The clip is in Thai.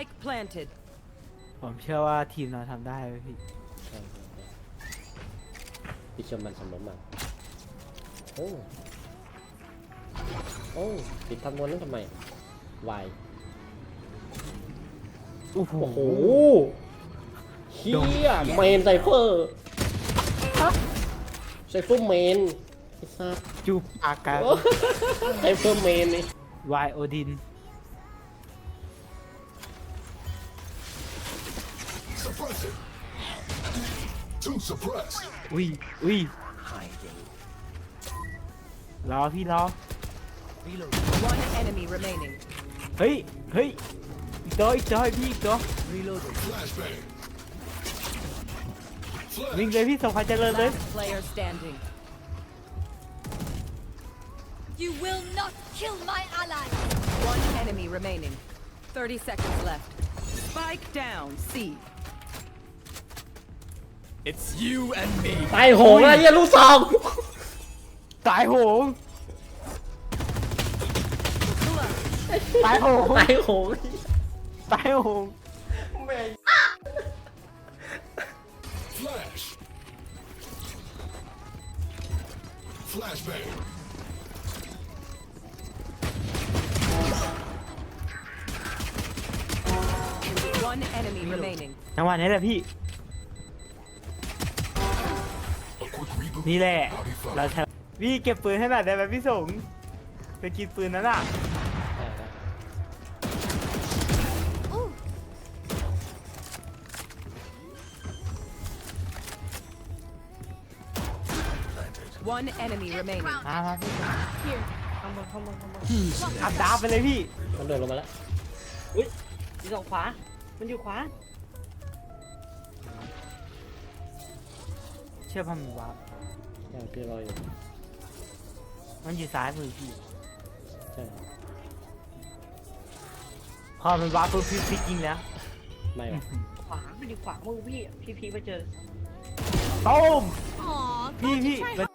Spike planted. ผมเชื่อว่าทีมเราทำได้เว้ยพี่ใช่ใช่ใช่พี่ชมมันสมมันโอ้ โอ้ปิดทางบนนั่นทำไมวายโอ้โหโอ้โหเฮียเมนไซเฟอร์ไซเฟอร์เมนไอ้สัสจูบปากกันไซเฟอร์เมนนี่วายโอดิน Suppress it. Two suppressed. อุ้ยอุ้ยรอพี่รอ One enemy remaining. เฮ้ย เฮ้ย อีกตัวอีกตัวพี่อีกตัว Reloading. Flashbang. วิ่ง Flash. เลยพี่สมควรเจริญเลย Last player standing. You will not kill my ally! One enemy remaining. 30 seconds left. Spike down. C. It's you and me. ตายโหงแล้วเฮียลูกซอง ตายโหง ตายโหง ตายโหง ตายโหง Flash. Flashbang. One enemy remaining. จังหวะนี้แหละพี่ นี่แหละ I'll be fine. เราใช้พี่เก็บปืนให้หน่อยได้ไหมพี่สงไปกินปืนนั้นอะ One enemy remaining. มามาพี่ข้างบนข้างบนข้างบนอัดดาวไปเลยพี่ มันเดินลงมาแล้ว อุ้ยอยู่สองขวา มันอยู่ขวา เชื่อพันมันวาร์ป ใช่พี่รออยู่มันอยู่ซ้ายมือพี่ใช่พอมันวาร์ปปุ๊บพี่พี่ยิงแล้วไม่หรอกขวามันอยู่ขวามือพี่ พี่พีมาเจอ ต้ม Aw, พี่ can't พี่ you try มัน